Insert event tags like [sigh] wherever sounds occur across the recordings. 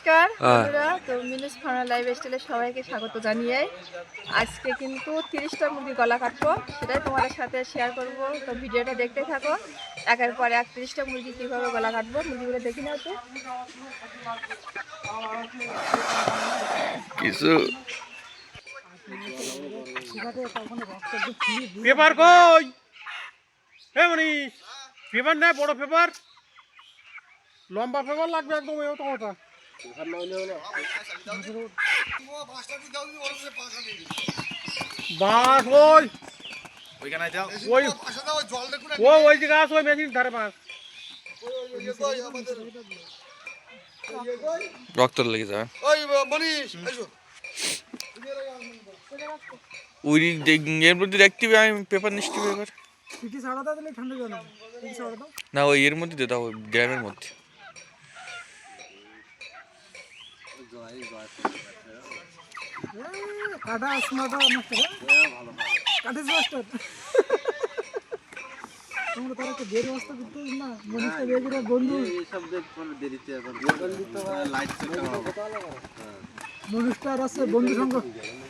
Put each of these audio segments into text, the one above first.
নমস্কার। বন্ধুরা তো মিনুস ফার্মা লাইভ স্টাইলে সবাইকে স্বাগত জানিয়ে আজকে কিন্তু তিরিশটা মুরগি গলা কাটবো সেটাই তোমাদের সাথে শেয়ার করব। তো ভিডিওটা দেখতে থাকো একের পর এক তিরিশটা মুরগি কীভাবে গলা কাটবো মুরগিগুলো দেখি নাও তো। কিছু পেপার কই? হে মনীষ পেপার নেই বড় পেপার লম্বা পেপার লাগবে একদম এই তো কথা। বাস ওই। ওই। ও ওই জায়গা আছে ওই মেশিন ধারে পাস রক্ত লেগে যাবে। ওই মনীষ এসো। ওই এর মধ্যে দেখতে আমি পেপার নিশ্চিত ছাড়া দাও তাহলে ঠান্ডা দাও। না ওই এর মধ্যে দে দাও ওই ড্রামের মধ্যে। কাটা আসমাটা নষ্ট কাটিস মাস্টার তোমরা তার একটা বের ব্যবস্থা করতে না মনীষটা বের করে বন্ধু মনুষ্টার আছে বন্ধু সঙ্গ মনুষ্টার আছে বন্ধু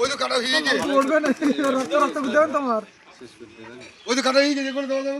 ওই তো কাটা হয়ে গেছে। করবে না রক্ত রক্ত দেবেন তোমার ওই তো কাটা হয়ে গেছে কোন আমরা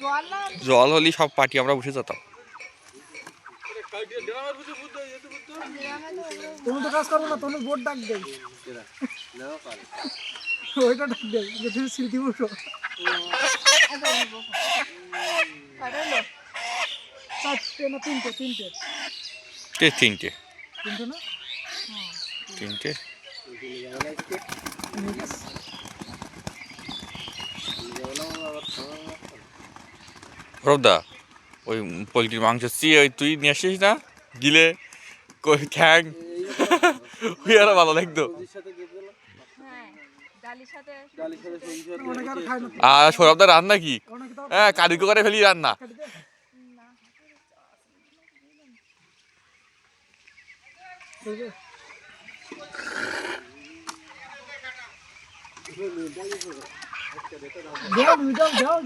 জল না জল হলে সব পার্টি আমরা বসে যেতাম। তুমি তো কাজ করো না তুমি বোর্ড ডাক দেই। ওইটা ডাক দেই যে তুমি স্মৃতি বসো। চারটে না তিনটে তিনটে? তিনটে। তিনটে না? তিনটে। রবদা ওই পোলট্রির মাংস চিয়ে ওই তুই নিয়ে আসিস না? গিলে, কই, ঠ্যাং। ওই আরও ভালো লাগতো। আর খায় না আর সৌরভদা রান্না কি হ্যাঁ কারিগো করে ফেলি রান্না। দেও দুইটাও দেও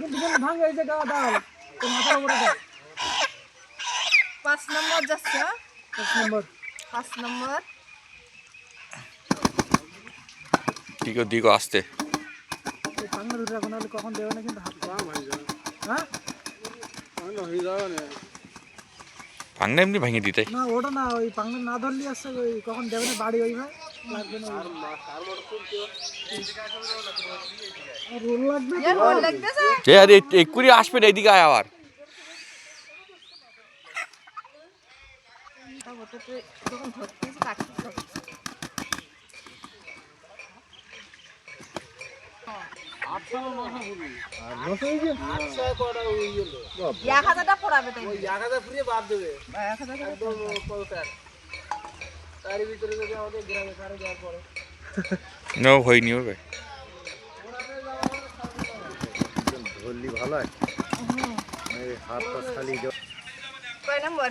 মাথার উপরে দাও। পাঁচ নম্বর যাচ্ছে হ্যাঁ? এক নম্বর। পাঁচ নম্বর। দিগো দিগো আসতে। এই পাঙ্গা দুটো এখন কখন দেবে না কিন্তু হাত হ্যাঁ ভাঙনা এমনি ভেঙে দিতে। না ওটা না ওই পাঙ্গা না ধরলি আসছে ওই কখন দেবে না বাড়ি ওই। ভাই লাগবে না রোল লাগবে রোল লাগতেছে আরে এক্ষুনি আসবে না এদিকে আয় আবার। ওটা তো যখন ধরতেছে কাটতে হবে। এক হাজারটা পড়াবে তাই। এক হাজার নো ভালো হয়। এই হাতটা খালি গরম হ্যাঁ কয় নম্বর?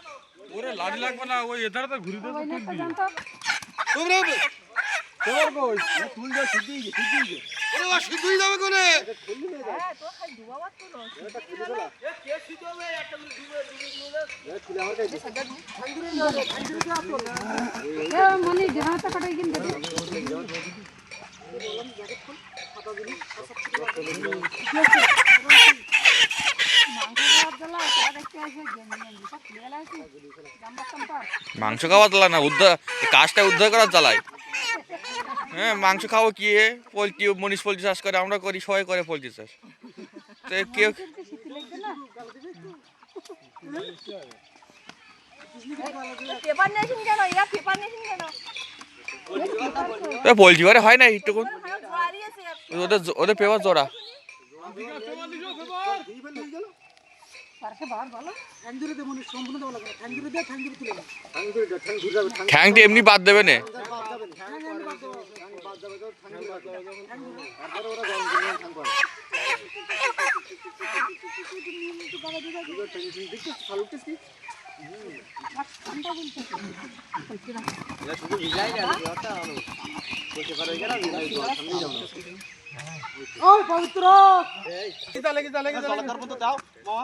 ওরে লাড়ি লাগবে না ওই এধারে তো ঘুরে দেবো তুই দিয়ে তোমরা তোমার কই তুই যা সিদ্ধি গিয়ে সিদ্ধি গিয়ে ওরে ও সিদ্ধি যাবে কোনে? হ্যাঁ তো খালি ডুবাবাত কোন সিদ্ধি গেলা এ কে সিদ্ধি হবে একটা করে ডুবে ডুবে ডুবে এ তুই আমার কাছে সাদা খান্দুরে না খান্দুরে যা তো এ মনি জানাতে কাটে গিন দে। বললাম জায়গা ফোন কথা দিন মাংস খাওয়া জ্বালা না, উদ্ধার কাজটা উদ্ধার করার জ্বালায় হ্যাঁ মাংস খাব কি পোলট্রি, মনীষ পোলট্রি চাষ করে, আমরা করি, সবাই করে পোলট্রি চাষ। তো কেউ পোলট্রি বারে হয় না একটুকুন ওদের ওদের পেপার জোড়া। ঠ্যাংটি এমনি বাদ দেবে না। ওই পবিত্র কি তালে কি তালে কি তালে তারপর তো দাও মামা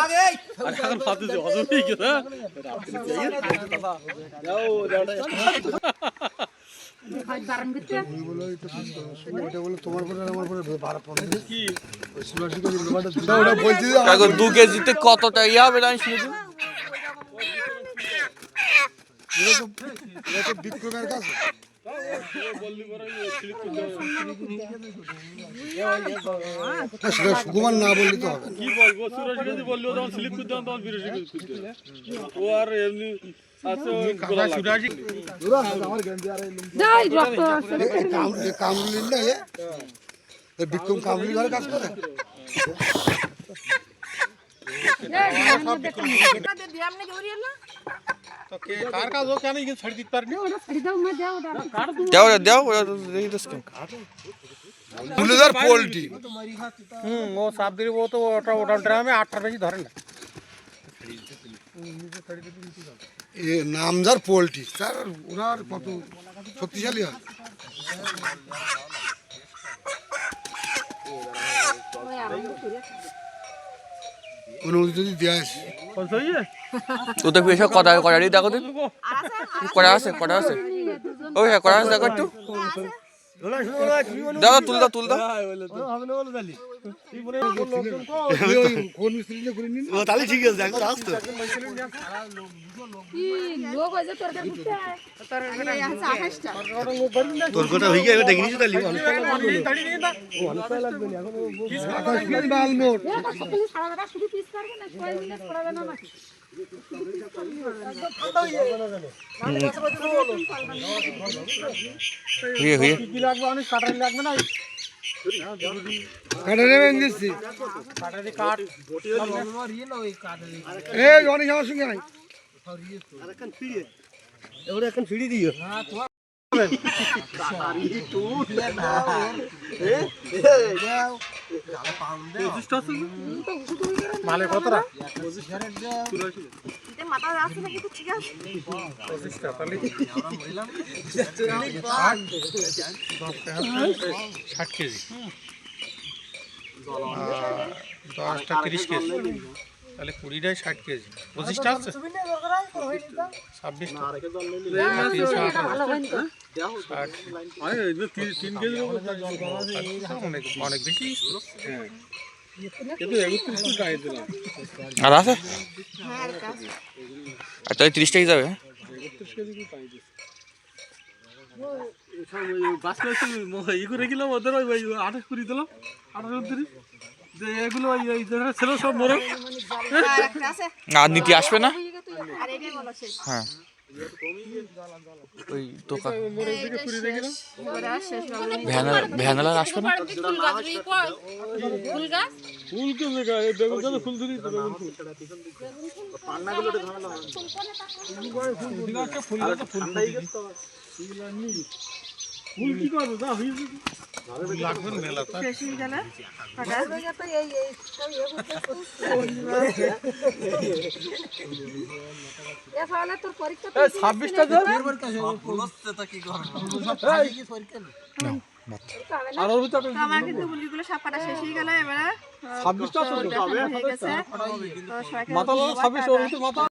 আরে এখন ফাতে যে হজম হই দু কেজিতে কতটা ইয়ে হবে আমি শুনেছি। [laughs] বিক্রমের কাছে। সুকুমার না বললে তো হবে কি বলব সুরেশ যদি বলল তখন স্লিপ করতে তখন বিরোধী করতে ও আর এমনি আছে কাম- না এ এ বিক্রম কামরুলি ঘরে কাজ করে না द्याव द्याव मुलेदार पोल्टी हम्म वो साफ़ दिली वो तो ऑटो ऑटो ड्राइवर में आठ रुपए की धरन ये नामदार पोल्टी सर उनार কত শক্তিশালী হয় কোন যদি দেয় কোন সই [laughs] তোদের পেশা কথা কটারি দেখো তুই কটা আছে কটা আছে। ও হ্যাঁ কটা আছে দেখো একটু। দাদা তুল দা তুল দা তাহলে। হুয়ে হুয়ে কি লাগবে অনেক কাটারি লাগবে না কাটারি ভেঙে দিচ্ছি কাটারি কাট এ অনেক আমার সঙ্গে নাই এবারে এখন ফিরি দিও। কাটারি টুট না এ এ ষাট কেজি। দশটা তিরিশ কেজি। তাহলে কুড়িটাই ষাট কেজি। পঁচিশটা আছে? ছাব্বিশটা। অনেক বেশি। হ্যাঁ। আর আছে? আচ্ছা তাহলে তিরিশ হ্যাঁ? কেজি যাবে বাস করে দিলাম ওদের ওই আঠাশ কুড়ি দিলাম আঠাশ উনত্রিশ। এগুলো ওই সব মরে। আর নীতি আসবে না? হ্যাঁ। ওই দোকান ভ্যানালার আসবে না? ফুল এবারে আর শেষ ভালো নেই। ভ্যানালা ভ্যানালার আসবে না ফুল কে দেখা এই বেগুন গাছে ফুল ধরি তো বেগুন ফুল ফুল গাছে ফুল গাছে ফুল ফুল কি করব? যা গেলে আর ওর ভিতরে তো আমার কিন্তু মুরগিগুলো সব কাটা শেষ হয়ে গেল এবারে। তো তো মাথা। ওর ভিতরে মাথা